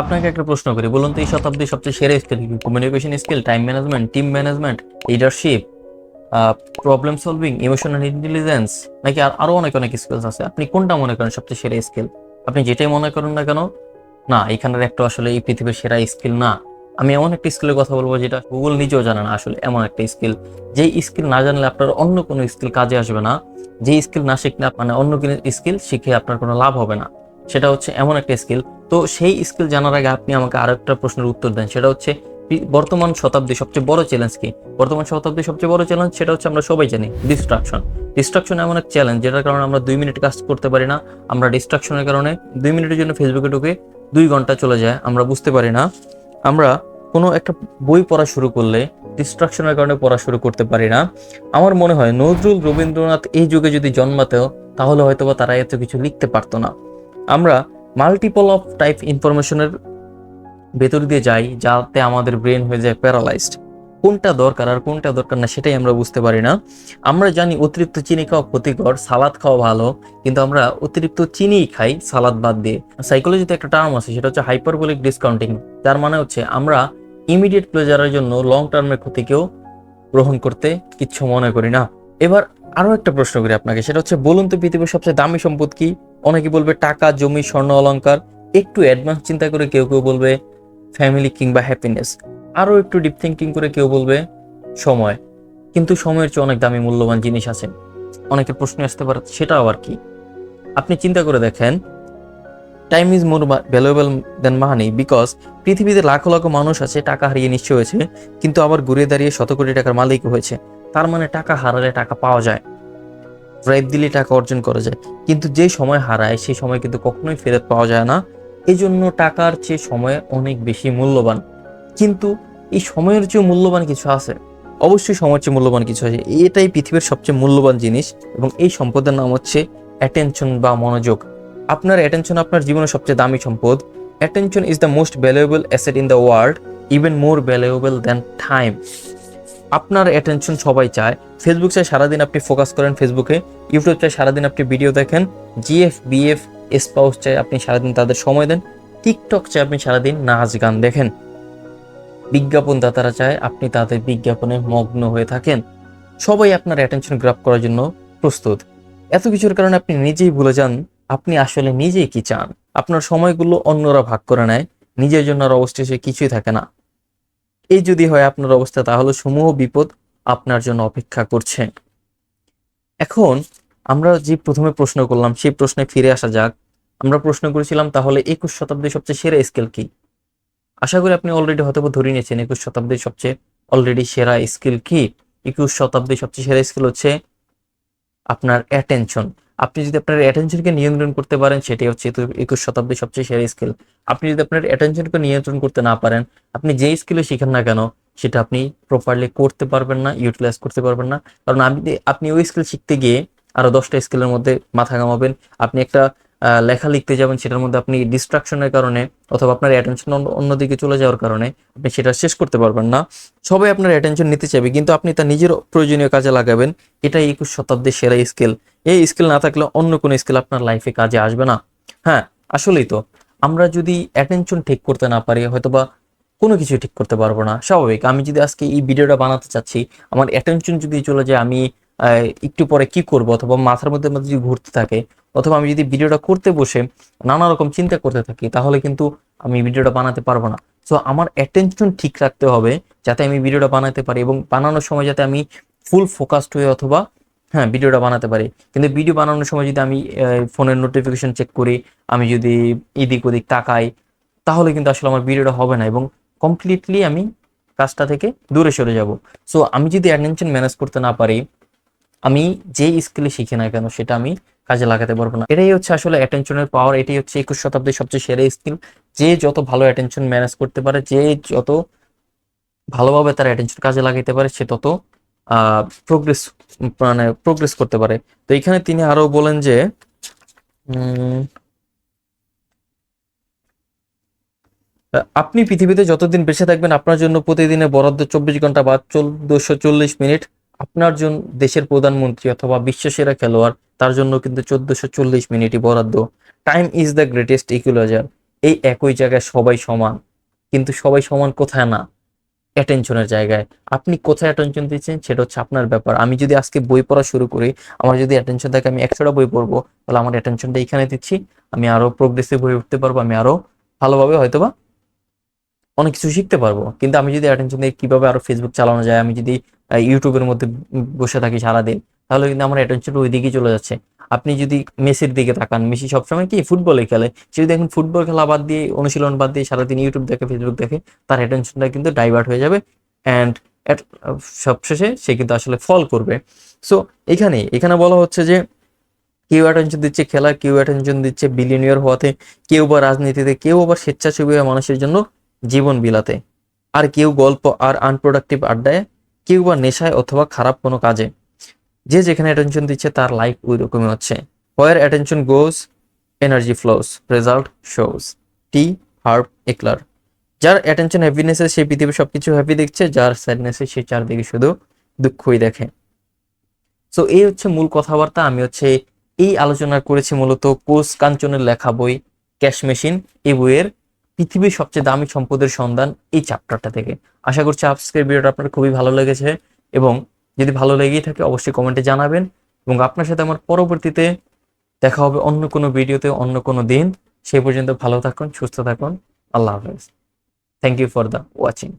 আপনাকে একটা প্রশ্ন করি, বলুন তো এই শতাব্দীর সবচেয়ে সেরা স্কিল কি? Communication skill time management team management leadership problem solving emotional intelligence নাকি আর আরও অনেক অনেক স্কিলস আছে? আপনি কোনটা মনে করেন সবচেয়ে সেরা স্কিল আপনি যেটাই মনে করেন না কেন, না, এখানের একটা আসলে এই পৃথিবীর সেরা স্কিল না। আমি এমন একটা স্কিলের কথা বলব যেটা গুগল নিজেও জানে না আসলে এমন একটা স্কিল যেই স্কিল না জানলে আপনার অন্য কোনো স্কিল কাজে আসবে না। যেই স্কিল না শিখলে মানে অন্য কোনো স্কিল শিখে আপনার কোনো লাভ হবে না। সেটা হচ্ছে এমন একটা স্কিল তো সেই স্কিল জানার আগে আপনি আমাকে আরও একটা প্রশ্নের উত্তর দেন। সেটা হচ্ছে বর্তমান শতাব্দীর সবচেয়ে বড় চ্যালেঞ্জ কি? বর্তমান শতাব্দীর সবচেয়ে বড় চ্যালেঞ্জ সেটা হচ্ছে আমরা সবাই জানি ডিস্ট্রাকশন ডিস্ট্রাকশন এমন এক চ্যালেঞ্জ যেটার কারণে আমরা দুই মিনিট কাজ করতে পারি না। আমরা ডিস্ট্রাকশনের কারণে দুই মিনিটের জন্য ফেসবুকে ঢুকে দুই ঘণ্টা চলে যায়, আমরা বুঝতে পারি না। আমরা কোনো একটা বই পড়া শুরু করলে ডিস্ট্রাকশনের কারণে পড়া শুরু করতে পারি না। আমার মনে হয় নজরুল রবীন্দ্রনাথ এই যুগে যদি জন্মাতেও, তাহলে হয়তোবা তারা এত কিছু লিখতে পারতো না। আমরা মাল্টিপল অফ টাইপ ইনফরমেশনের ভেতর দিয়ে যাই, যাতে আমাদের ব্রেন হয়ে যায় প্যারালাইজড কোনটা দরকার আর কোনটা দরকার না সেটাই আমরা বুঝতে পারি না। আমরা জানি অতিরিক্ত চিনি খাওয়া ক্ষতিকর, সালাদ খাওয়া ভালো, কিন্তু আমরা অতিরিক্ত চিনিই খাই, সালাদ বাদ দিয়ে। সাইকোলজিতে একটা টার্ম আছে, সেটা হচ্ছে হাইপারবোলিক ডিসকাউন্টিং যার মানে হচ্ছে আমরা ইমিডিয়েট প্লেজারের জন্য লং টার্মের ক্ষতিকেও গ্রহণ করতে কিচ্ছু মনে করি না। এবার আরও একটা প্রশ্ন করি আপনাকে, সেটা হচ্ছে বলুন তো পৃথিবীর সবচেয়ে দামি সম্পদ কি? অনেকে বলবে টাকা, জমি, স্বর্ণ, অলংকার। একটু অ্যাডভান্স চিন্তা করে কেউ কেউ বলবে ফ্যামিলি কিংবা হ্যাপিনেস আরও একটু ডিপ থিঙ্কিং করে কেউ বলবে সময়। কিন্তু সময়ের চেয়ে অনেক দামি, মূল্যবান জিনিস আছে। অনেকের প্রশ্ন আসতে পারে সেটা আবার কি। আপনি চিন্তা করে দেখেন time is more valuable than money because পৃথিবীতে লাখো লাখো মানুষ আছে, টাকা হারিয়ে নিশ্চয় হয়েছে, কিন্তু আবার ঘুরে দাঁড়িয়ে শত কোটি টাকার মালিক হয়েছে। তার মানে টাকা হারালে টাকা পাওয়া যায়। ড্রাইভ দিলে টাকা অর্জন করা যায়। কিন্তু যে সময় হারায় সেই সময় কিন্তু কখনোই ফেরত পাওয়া যায় না। এই জন্য টাকার চেয়ে সময় অনেক বেশি মূল্যবান। কিন্তু এই সময়ের চেয়ে মূল্যবান কিছু আছে। অবশ্যই সময়ের চেয়ে মূল্যবান কিছু আছে। এটাই পৃথিবীর সবচেয়ে মূল্যবান জিনিস এবং এই সম্পদের নাম হচ্ছে অ্যাটেনশন বা মনোযোগ। আপনার অ্যাটেনশন আপনার জীবনের সবচেয়ে দামি সম্পদ। Attention is the most valuable asset in the world even more valuable than time আপনার অ্যাটেনশন সবাই চায়। ফেসবুক চাই সারাদিন আপনি ফোকাস করেন ফেসবুকে ইউটিউব চাই সারাদিন আপনি ভিডিও দেখেন। জিএফ বিএফ স্পাউস চাই আপনি সারাদিন তাদের সময় দেন। টিকটক চাই আপনি সারাদিন নাচ, গান দেখেন। বিজ্ঞাপন দাতারা চায় আপনি তাদের বিজ্ঞাপনে মগ্ন হয়ে থাকেন। সবাই আপনার অ্যাটেনশন গ্রাপ করার জন্য প্রস্তুত। এত কিছুর কারণে আপনি নিজেই ভুলে যান আপনি আসলে নিজেই কি চান। আপনার সময়গুলো অন্যরা ভাগ করে নেয়। নিজের জন্য আর অবশেষে কিছুই থাকে না। এই যদি হয় আপনার অবস্থা, তাহলে সমূহ বিপদ আপনার জন্য অপেক্ষা করছে। এখন আমরা যে প্রথমে প্রশ্ন করলাম, সেই প্রশ্নে ফিরে আসা যাক। আমরা প্রশ্ন করেছিলাম, তাহলে একুশ শতাব্দীর সবচেয়ে সেরা স্কেল কি? আশা করি আপনি অলরেডি হয়তো ধরে নিয়েছেন, একুশ শতাব্দীর সবচেয়ে অলরেডি সেরা স্কিল কি? একুশ শতাব্দীর সবচেয়ে সেরা স্কিল হচ্ছে আপনার অ্যাটেনশন আপনি যদি আপনার অ্যাটেনশনকে নিয়ন্ত্রণ করতে পারেন, সেটাই হচ্ছে একুশ শতাব্দীর সবচেয়ে সেরা স্কিল আপনি যদি আপনার অ্যাটেনশনকে নিয়ন্ত্রণ করতে না পারেন, আপনি যেই স্কিলে শিখেন না কেন, সেটা আপনি প্রপারলি করতে পারবেন না ইউটিলাইজ করতে পারবেন না। কারণ আপনি আপনি ওই স্কিল শিখতে গিয়ে আরও দশটা স্কিলের মধ্যে মাথা ঘামাবেন। আপনি একটা লেখা লিখতে যাবেন, সেটার মধ্যে আপনি ডিস্ট্রাকশনের কারণে অথবা আপনার অ্যাটেনশন অন্যদিকে চলে যাওয়ার কারণে আপনি সেটা শেষ করতে পারবেন না। সবাই আপনার অ্যাটেনশন নিতে চাইবে, কিন্তু আপনি তার নিজের প্রয়োজনীয় কাজে লাগাবেন। এটাই একুশ শতাব্দীর সেরা স্কিল এই স্কিল না থাকলে অন্য কোনো স্কিল আপনার লাইফে কাজে আসবে না। হ্যাঁ আসলেই তো। আমরা যদি অ্যাটেনশন ঠিক করতে না পারি, হয়তোবা কোনো কিছু ঠিক করতে পারব না। স্বাভাবিক, আমি যদি আজকে এই ভিডিওটা বানাতে চাচ্ছি, আমার অ্যাটেনশন যদি চলে যায়, আমি একটু পরে কি করব? অথবা মাথার মধ্যে মধ্যে যদি ঘুরতে থাকে, অথবা আমি যদি ভিডিওটা করতে বসে নানা রকম চিন্তা করতে থাকি, তাহলে কিন্তু আমি ভিডিওটা বানাতে পারব না। সো আমার অ্যাটেনশন ঠিক রাখতে হবে, যাতে আমি ভিডিওটা বানাতে পারি এবং বানানোর সময় যাতে আমি ফুল ফোকাসড হয়ে অথবা হ্যাঁ ভিডিওটা বানাতে পারি। কিন্তু ভিডিও বানানোর সময় যদি আমি ফোনের নোটিফিকেশন চেক করি, আমি যদি এদিক ওদিক তাকাই, তাহলে কিন্তু আসলে আমার ভিডিওটা হবে না এবং কমপ্লিটলি আমি কাজটা থেকে দূরে সরে যাব। সো আমি যদি অ্যাটেনশন ম্যানেজ করতে না পারি, আমি যে স্কিলে শিখি না কেন, সেটা আমি কাজে লাগাতে পারব না। এটাই হচ্ছে আসলে অ্যাটেনশনের পাওয়ার এটাই হচ্ছে একুশ শতাব্দীর সবচেয়ে সেরা স্কিল যে যত ভালো অ্যাটেনশন ম্যানেজ করতে পারে, যে যত ভালোভাবে তার অ্যাটেনশন কাজে লাগাইতে পারে, সে তত প্রোগ্রেস মানে প্রোগ্রেস করতে পারে। তো এখানে তিনি আরও বলেন যে আপনি পৃথিবীতে যতদিন বেঁচে থাকবেন, আপনার জন্য প্রতিদিনে বরাদ্দ চব্বিশ ঘণ্টা বা চোদ্দশো চল্লিশ মিনিট। আপনার জন্য দেশের প্রধানমন্ত্রী অথবা বিশ্বসেরা খেলোয়াড়, তার জন্য কিন্তু চোদ্দশো চল্লিশ মিনিটই বরাদ্দ। Time is the greatest equaliser এই একই জায়গায় সবাই সমান। কিন্তু সবাই সমান কোথায় না? অ্যাটেনশনের জায়গায়। আপনি কোথায় অ্যাটেনশন দিচ্ছেন সেটা হচ্ছে আপনার ব্যাপার। আমি যদি আজকে বই পড়া শুরু করি, আমার যদি অ্যাটেনশন থাকে আমি একশোটা বই পড়ব, তাহলে আমার অ্যাটেনশনটা এখানে দিচ্ছি। আমি আরও প্রোগ্রেসিভ হয়ে উঠতে পারব, আমি আরও ভালোভাবে হয়তোবা অনেক কিছু শিখতে পারব। কিন্তু আমি যদি অ্যাটেনশন দিয়ে কীভাবে আরও ফেসবুক চালানো যায়? আমি যদি ইউটিউবের মধ্যে বসে থাকি সারাদিন তাহলে কিন্তু আমার অ্যাটেনশন ওই দিকেই চলে যাচ্ছে। আপনি যদি মেসির দিকে তাকান, মেসি সবসময় কি ফুটবলে খেলে? সে যদি এখন ফুটবল খেলা বাদ দিয়ে, অনুশীলন বাদ দিয়ে সারাদিন ইউটিউব দেখে ফেসবুক দেখে, তার অ্যাটেনশনটা কিন্তু ডাইভার্ট হয়ে যাবে অ্যান্ড সবশেষে সে কিন্তু আসলে ফল করবে। সো এখানে এখানে বলা হচ্ছে যে, কেউ অ্যাটেনশন দিচ্ছে খেলা, কেউ অ্যাটেনশন দিচ্ছে বিলিয়নিয়ার হওয়াতে, কেউ বা রাজনীতিতে, কেউ আবার স্বেচ্ছাসেবী মানুষের জন্য জীবন বিলাতে। আর কেউ গল্প আর আনপ্রোডাক্টিভ আড্ডায়, কেউ বা নেশায় অথবা খারাপ কোনো কাজে। যে যেখানে অ্যাটেনশন দিচ্ছে তার লাইফ ওই রকমই হচ্ছে। Where attention goes energy flows result shows T Harv Eker যার অ্যাটেনশন হ্যাপিনেসে সেই পৃথিবীর সবকিছু হ্যাপি দেখছে, যার স্যাডনেসে সে চারদিকে শুধু দুঃখই দেখে। সো এই হচ্ছে মূল কথাবার্তা। আমি হচ্ছে এই আলোচনা করেছি মূলত কোচ কাঞ্চনের লেখা বই ক্যাশ মেশিন এই বইয়ের পৃথিবীর সবচেয়ে দামি সম্পদের সন্ধান এই চ্যাপ্টারটা থেকে। আশা করছি আজকের ভিডিওটা আপনার খুবই ভালো লেগেছে এবং যদি ভালো লেগেই থাকে অবশ্যই কমেন্টে জানাবেন এবং আপনার সাথে আমার পরবর্তীতে দেখা হবে অন্য কোনো ভিডিওতে, অন্য কোনো দিন। সেই পর্যন্ত ভালো থাকুন, সুস্থ থাকুন। আল্লাহ হাফেজ। Thank you for the watching